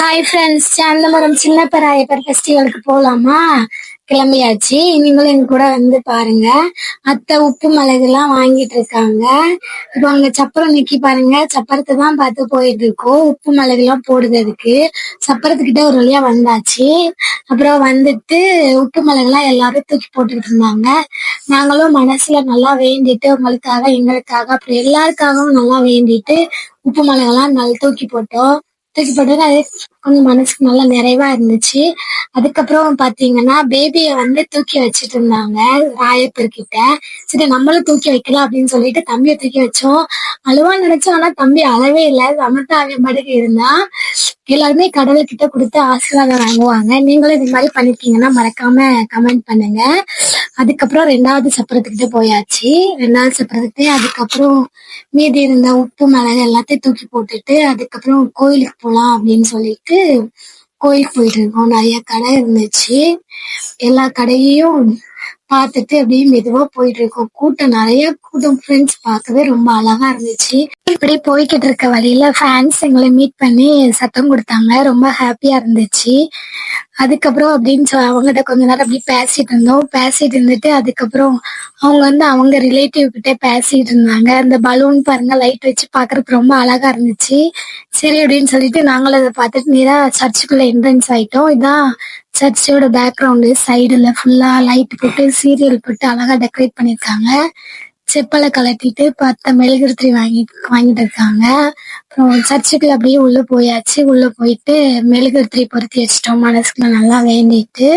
Hi friends சாந்தமரம் சின்ன பராயப்பர் ஃபெஸ்டிவலுக்கு போகலாமா கிளம்பியாச்சு. நீங்களும் எங்க கூட வந்து பாருங்க. அத்தை உப்பு மிளகுலாம் வாங்கிட்டு இருக்காங்க. இப்போ அங்க சப்பரம் நிக்கி பாருங்க. சப்பரத்தை தான் பார்த்து போயிட்டு இருக்கோம். உப்பு மிளகுலாம் போடுறதுக்கு சப்பரத்துக்கிட்ட ஒரு வழியா வந்தாச்சு. அப்புறம் வந்துட்டு உப்பு மிளகுலாம் எல்லாரும் தூக்கி போட்டுக்கிட்டு இருந்தாங்க. நாங்களும் மனசுல நல்லா வேண்டிட்டு உங்களுக்காக எங்களுக்காக அப்புறம் எல்லாருக்காகவும் நல்லா வேண்டிட்டு உப்பு மிளகெல்லாம் நல்லா தூக்கி போட்டோம். தூக்கி போட்டது அது கொஞ்சம் மனசுக்கு நல்லா நிறைவா இருந்துச்சு. அதுக்கப்புறம் பாத்தீங்கன்னா பேபியை வந்து தூக்கி வச்சிட்டு இருந்தாங்க ராயப்பர் கிட்ட சரி நம்மளும் தூக்கி வைக்கலாம் அப்படின்னு சொல்லிட்டு தம்பியை தூக்கி வச்சோம். அழுவா நினைச்சோம் ஆனா தம்பி அழவே இல்லை. சமத்தாவிய மடுக்கு இருந்தா எல்லாருமே கடவுள்கிட்ட கொடுத்து ஆசீர்வாதம் வாங்குவாங்க. நீங்களும் இது மாதிரி பண்ணிருக்கீங்கன்னா மறக்காம கமெண்ட் பண்ணுங்க. அதுக்கப்புறம் ரெண்டாவது சப்பரத்துக்கிட்ட போயாச்சு. ரெண்டாவது சப்பரத்துக்கிட்டே அதுக்கப்புறம் மீதி இருந்த உப்பு மிளகு எல்லாத்தையும் தூக்கி போட்டுட்டு அதுக்கப்புறம் கோயிலுக்கு போகலாம் அப்படின்னு சொல்லிட்டு கோயிலுக்கு போயிட்டு இருக்கோம். நிறைய கடை இருந்துச்சு. எல்லா கடையையும் பார்த்துட்டு அப்படியே மெதுவா போயிட்டு இருக்கோம். கூட்டம் நிறைய கூட்டம் ஃப்ரெண்ட்ஸ் பார்க்கவே ரொம்ப அழகா இருந்துச்சு. இப்படி போய்கிட்டு இருக்க வழியில ஃபேன்ஸ் எங்களை மீட் பண்ணி சத்தம் கொடுத்தாங்க. ரொம்ப ஹாப்பியா இருந்துச்சு. அதுக்கப்புறம் அப்படின்னு சொ அவங்ககிட்ட கொஞ்ச நேரம் அப்படி பேசிட்டு இருந்தோம். பேசிட்டு இருந்துட்டு அதுக்கப்புறம் அவங்க வந்து அவங்க ரிலேட்டிவ் கிட்ட பேசிட்டு இருந்தாங்க. அந்த பலூன் பாருங்க லைட் வச்சு பாக்குறதுக்கு ரொம்ப அழகா இருந்துச்சு. சரி அப்படின்னு சொல்லிட்டு நாங்களும் அதை பார்த்துட்டு நேராக சர்ச்சுக்குள்ள என்ட்ரன்ஸ் ஆயிட்டோம். இதான் சர்ச்சோட பேக்ரவுண்டு சைடுல ஃபுல்லா லைட் போட்டு சீரியல் போட்டு அழகா டெக்கரேட் பண்ணிருக்காங்க செப்பலை கலட்டிட்டு பத்த மெழுகுதிரி வாங்கி வாங்கிட்டு இருக்காங்க. அப்புறம் சர்ச்சுக்குள்ள அப்படியே உள்ள போயாச்சு. உள்ள போயிட்டு மெழுகுதிரி பொருத்தி வச்சிட்டோம். மனசுக்குள்ள நல்லா வேண்டிட்டு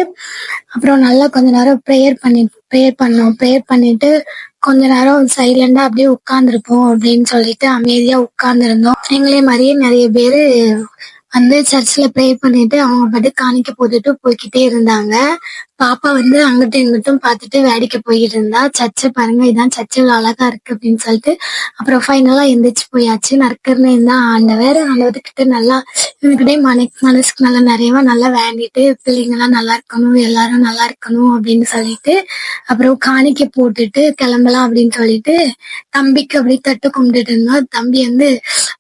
அப்புறம் நல்லா கொஞ்ச நேரம் ப்ரேயர் பண்ணி ப்ரேயர் பண்ணோம். ப்ரேயர் பண்ணிட்டு கொஞ்ச நேரம் சைலண்டா அப்படியே உட்கார்ந்துருப்போம் அப்படின்னு சொல்லிட்டு அமைதியா உட்கார்ந்துருந்தோம். எங்களே மாதிரியே நிறைய பேரு வந்து சர்ச்சில் ப்ரே பண்ணிட்டு அவங்க பாட்டு காணிக்க போட்டுட்டு போய்கிட்டே இருந்தாங்க. பாப்பா வந்து அங்கிட்டும் இங்கிட்டும் பார்த்துட்டு வேடிக்கை போயிட்டு இருந்தா. சர்ச்சை பாருங்க இதான் சர்ச்சை அழகா இருக்கு அப்படின்னு சொல்லிட்டு அப்புறம் ஃபைனலா எந்திரிச்சு போயாச்சு. நற்கர்னு தான் ஆண்டவர் ஆண்டவர்கிட்ட நல்லா இவங்ககிட்டே மன மனசுக்கு நல்லா நிறையவா நல்லா வேண்டிட்டு பிள்ளைங்கெல்லாம் நல்லா இருக்கணும் எல்லாரும் நல்லா இருக்கணும் அப்படின்னு சொல்லிட்டு அப்புறம் காணிக்கை போட்டுட்டு கிளம்பலாம் அப்படின்னு சொல்லிட்டு தம்பிக்கு அப்படி தட்டு கும்பிட்டுட்டு இருந்தோம் தம்பி வந்து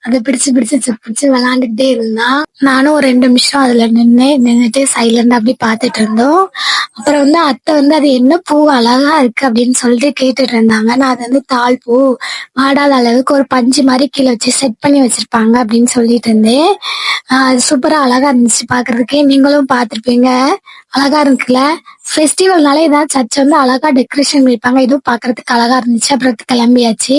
அதை பிடிச்சு பிடிச்சு பிடிச்சு விளையாண்டுக்கிட்டே இருந்தான் நானும் ஒரு ரெண்டு நிமிஷம் அதுல நின்று நின்றுட்டு சைலண்டா அப்படி பார்த்துட்டு இருந்தோம். அப்புறம் வந்து அத்தை வந்து அது என்ன பூ? அழகா இருக்கு அப்படின்னு சொல்லிட்டு கேட்டுட்டு இருந்தாங்க. நான் அது வந்து தாழ் பூ வாடாத அளவுக்கு ஒரு பஞ்சு மாதிரி கீழே வச்சு செட் பண்ணி வச்சிருப்பாங்க அப்படின்னு சொல்லிட்டு இருந்தேன். ஆஹ் அது சூப்பரா அழகா இருந்துச்சு பாக்குறதுக்கே. நீங்களும் பார்த்திருப்பீங்க. அழகா இருக்குல்ல? ஃபெஸ்டிவல்னால ஏதாவது சர்ச் வந்து அழகா டெக்கரேஷன் வைப்பாங்க இதுவும் பாக்குறதுக்கு அழகா இருந்துச்சு. அப்புறம் கிளம்பியாச்சு.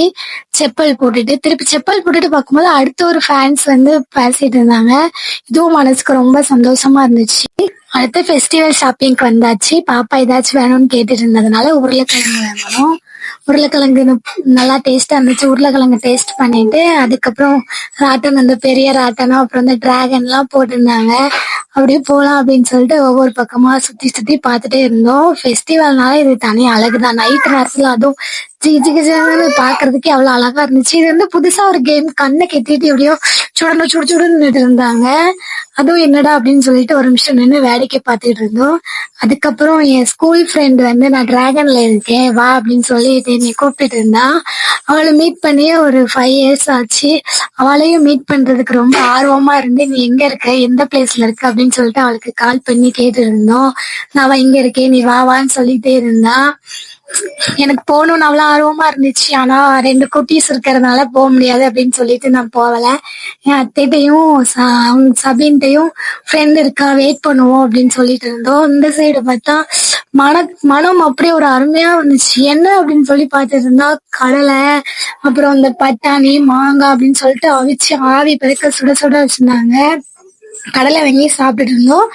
செப்பல் போட்டுட்டு திருப்பி செப்பல் போட்டுட்டு பார்க்கும்போது அடுத்த ஒரு ஃபேன்ஸ் வந்து பேசிட்டு இருந்தாங்க. இதுவும் மனசுக்கு ரொம்ப சந்தோஷமா இருந்துச்சு. அடுத்து ஃபெஸ்டிவல் ஷாப்பிங்க்கு வந்தாச்சு. பாப்பா ஏதாச்சும் வேணும்னு கேட்டுட்டு இருந்ததுனால உருளைக்கிழங்கு வாங்கணும் உருளைக்கிழங்கு நல்லா டேஸ்டா இருந்துச்சு. உருளைக்கிழங்கு டேஸ்ட் பண்ணிட்டு அதுக்கப்புறம் ராட்டன் அந்த பெரிய ராட்டனும் அப்புறம் இந்த டிராகன் எல்லாம் போட்டிருந்தாங்க. அப்படியே போலாம் அப்படின்னு சொல்லிட்டு ஒவ்வொரு பக்கமா சுத்தி சுத்தி பார்த்துட்டே இருந்தோம். ஃபெஸ்டிவல்னால இது தனி அழகுதான் நைட் நேரத்துல அதுவும் ஜிகி ஜிகி பாக்குறதுக்கே அவ்வளவு அழகா இருந்துச்சு. இது வந்து புதுசா ஒரு கேம் கண்ணை கெட்டிட்டு எப்படியோ சுடணும் சுடு சுடுன்னு இருந்தாங்க. அதுவும் என்னடா? அப்படின்னு சொல்லிட்டு ஒரு நிமிஷம் நின்று வேடிக்கை பார்த்துட்டு இருந்தோம். அதுக்கப்புறம் என் ஸ்கூல் ஃப்ரெண்ட் வந்து நான் டிராகன்ல இருக்கேன் வா அப்படின்னு சொல்லி என்னை கூப்பிட்டு இருந்தா. அவளை மீட் பண்ணி ஒரு ஃபைவ் இயர்ஸ் ஆச்சு. அவளையும் மீட் பண்றதுக்கு ரொம்ப ஆர்வமா இருந்து நீ எங்க இருக்க? எந்த பிளேஸ்ல இருக்க? அப்படின்னு சொல்லிட்டு அவளுக்கு கால் பண்ணி கேட்டு இருந்தோம். நான் இங்க இருக்கேன். நீ வா வான்னு சொல்லிட்டே இருந்தா. எனக்கு போகணும்னு அவ்வளவு ஆர்வமா இருந்துச்சு. ஆனா ரெண்டு குட்டீஸ் இருக்கிறதுனால போக முடியாது அப்படின்னு சொல்லிட்டு நான் போகல. என் அத்தைட்டையும் ச- அவங்க சபின்ட்டையும் ஃப்ரெண்ட் இருக்கா வெயிட் பண்ணுவோம் அப்படின்னு சொல்லிட்டு இருந்தோம். இந்த சைடு பார்த்தா மன மனம் அப்படியே ஒரு அருமையா இருந்துச்சு. என்ன அப்படின்னு சொல்லி பார்த்துட்டு இருந்தா கடலை அப்புறம் இந்த பட்டாணி மாங்காய் அப்படின்னு சொல்லிட்டு அவிச்சு ஆவி பெருக்க சுட சுட வச்சிருந்தாங்க. கடலை வாங்கி சாப்பிட்டுட்டு இருந்தோம்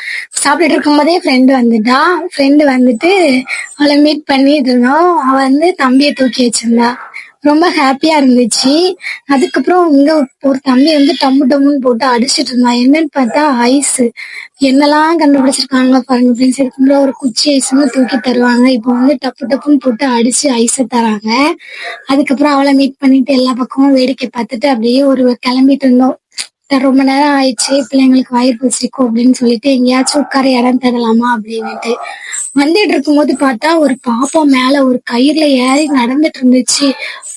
சாப்பிட்டுட்டு இருக்கும்போதே ஃப்ரெண்டு வந்துட்டா. ஃப்ரெண்டு வந்துட்டு அவளை மீட் பண்ணிட்டு இருந்தோம் அவ வந்து தம்பியை தூக்கி வச்சிருந்தா. ரொம்ப ஹாப்பியா இருந்துச்சு. அதுக்கப்புறம் இங்க ஒரு தம்பி வந்து டம்மு டம்முன்னு போட்டு அடிச்சிட்டு இருந்தான். என்னன்னு பார்த்தா ஐஸ் என்னெல்லாம் கண்டுபிடிச்சிருக்காங்க பாருங்க ஃப்ரெண்ட்ஸ் ஒரு குச்சி ஐஸ்னு தூக்கி தருவாங்க. இப்போ வந்து டப்பு டப்புன்னு போட்டு அடிச்சு ஐஸை தராங்க. அதுக்கப்புறம் அவளை மீட் பண்ணிட்டு எல்லா பக்கமும் வேடிக்கை பார்த்துட்டு அப்படியே ஒரு கிளம்பிட்டு இருந்தோம். ரொம்ப நேரம் ஆயிடுச்சு. பிள்ளைங்களுக்கு வயிறு பசிக்கும் அப்படின்னு சொல்லிட்டு எங்கேயாச்சும் உட்கார இடம் தேடலாமா அப்படின்னுட்டு வந்துட்டு இருக்கும்போது பார்த்தா ஒரு பாப்பா மேல ஒரு கயிறுல ஏறி நடந்துட்டு இருந்துச்சு.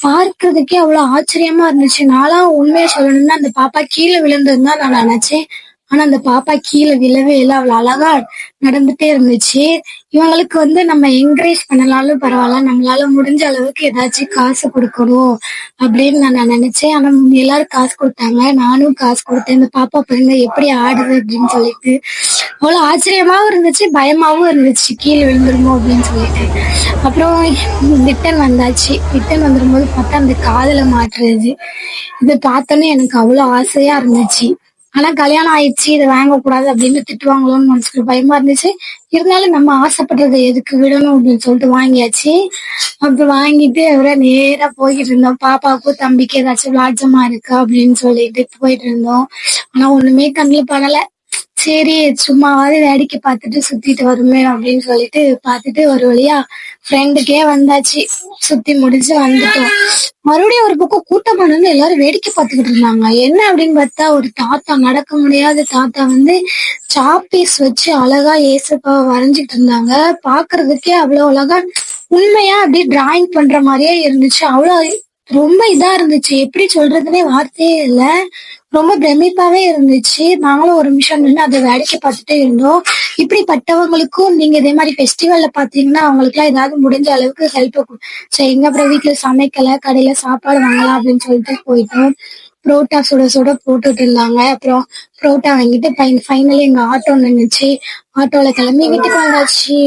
பார்க்கறதுக்கே அவ்வளவு ஆச்சரியமா இருந்துச்சு. நானும் உண்மையை சொல்லணும்னா அந்த பாப்பா கீழே விழுந்ததுன்னு தான் நான் நினைச்சேன் ஆனா அந்த பாப்பா கீழே விழவே இல்லை. அவ்வளவு அழகா நடந்துட்டே இருந்துச்சு. இவங்களுக்கு வந்து நம்ம என்கரேஜ் பண்ணலாலும் பரவாயில்ல. நம்மளால முடிஞ்ச அளவுக்கு ஏதாச்சும் காசு கொடுக்கணும் அப்படின்னு நான் நினைச்சேன். ஆனா எல்லாரும் காசு கொடுத்தாங்க. நானும் காசு கொடுத்தேன். இந்த பாப்பா பிறந்த எப்படி ஆடுது அப்படின்னு சொல்லிட்டு. அவ்வளவு ஆச்சரியமாவும் இருந்துச்சு. பயமாவும் இருந்துச்சு. கீழே விழுந்துருமோ அப்படின்னு சொல்லிட்டு. அப்புறம் ரிட்டன் வந்தாச்சு. ரிட்டன் வந்துடும்போது பார்த்தா அந்த காதுல மாட்டுறது. இது பார்த்தோன்னே எனக்கு அவ்வளவு ஆசையா இருந்துச்சு. ஆனா கல்யாணம் ஆயிடுச்சு இதை வாங்கக்கூடாது அப்படின்னு திட்டுவாங்களோன்னு மனசுக்கு பயமா இருந்துச்சு. இருந்தாலும் நம்ம ஆசைப்பட்டது எதுக்கு விடணும் அப்படின்னு சொல்லிட்டு வாங்கியாச்சு. அப்புறம் வாங்கிட்டு அவரை நேரா போய்கிட்டு இருந்தோம். பாப்பாவுக்கும் தம்பிக்கு ஏதாச்சும் விளாட்சமா இருக்கா அப்படின்னு சொல்லிட்டு போயிட்டு இருந்தோம். ஆனா ஒண்ணுமே கண்ணில் படல. சரி சும்மாவாவது வேடிக்கை பார்த்துட்டு சுத்திட்டு வருமே அப்படின்னு சொல்லிட்டு பார்த்துட்டு ஒரு வழியா ஃப்ரெண்டுக்கே வந்தாச்சு. சுத்தி முடிச்சு வந்துட்டோம். மறுபடியும் ஒரு பக்கம் கூட்டமா வந்து எல்லாரும் வேடிக்கை பார்த்துக்கிட்டு இருந்தாங்க. என்ன அப்படின்னு பார்த்தா ஒரு தாத்தா நடக்க முடியாத தாத்தா வந்து சாப்பீஸ் வச்சு அழகா ஏசப்பாவை வரைஞ்சிட்டு இருந்தாங்க. பாக்குறதுக்கே அவ்வளவு அழகா உண்மையா அப்படியே டிராயிங் பண்ற மாதிரியே இருந்துச்சு. அவ்வளவு ரொம்ப இதா இருந்துச்சு. எப்படி சொல்றதுனே வார்த்தையே இல்லை. ரொம்ப பிரமிப்பாவே இருந்துச்சு. நாங்களும் ஒரு நிமிஷம் நின்று அதை வேடிக்கை பார்த்துட்டே இருந்தோம். இப்படிப்பட்டவங்களுக்கும் நீங்க இதே மாதிரி ஃபெஸ்டிவல்ல பாத்தீங்கன்னா அவங்களுக்குலாம் ஏதாவது முடிஞ்ச அளவுக்கு ஹெல்ப் செய்யுங்க அப்புறம் வீட்டுல சமைக்கல கடையில சாப்பாடு வாங்கலாம் அப்படின்னு சொல்லிட்டு போயிட்டோம். புரோட்டா சுட சுட போட்டுட்டு இருந்தாங்க. அப்புறம் புரோட்டா வாங்கிட்டு ஃபைனலி எங்க ஆட்டோ நின்றுச்சு ஆட்டோல கிளம்பி வீட்டுக்கு வந்தாச்சு.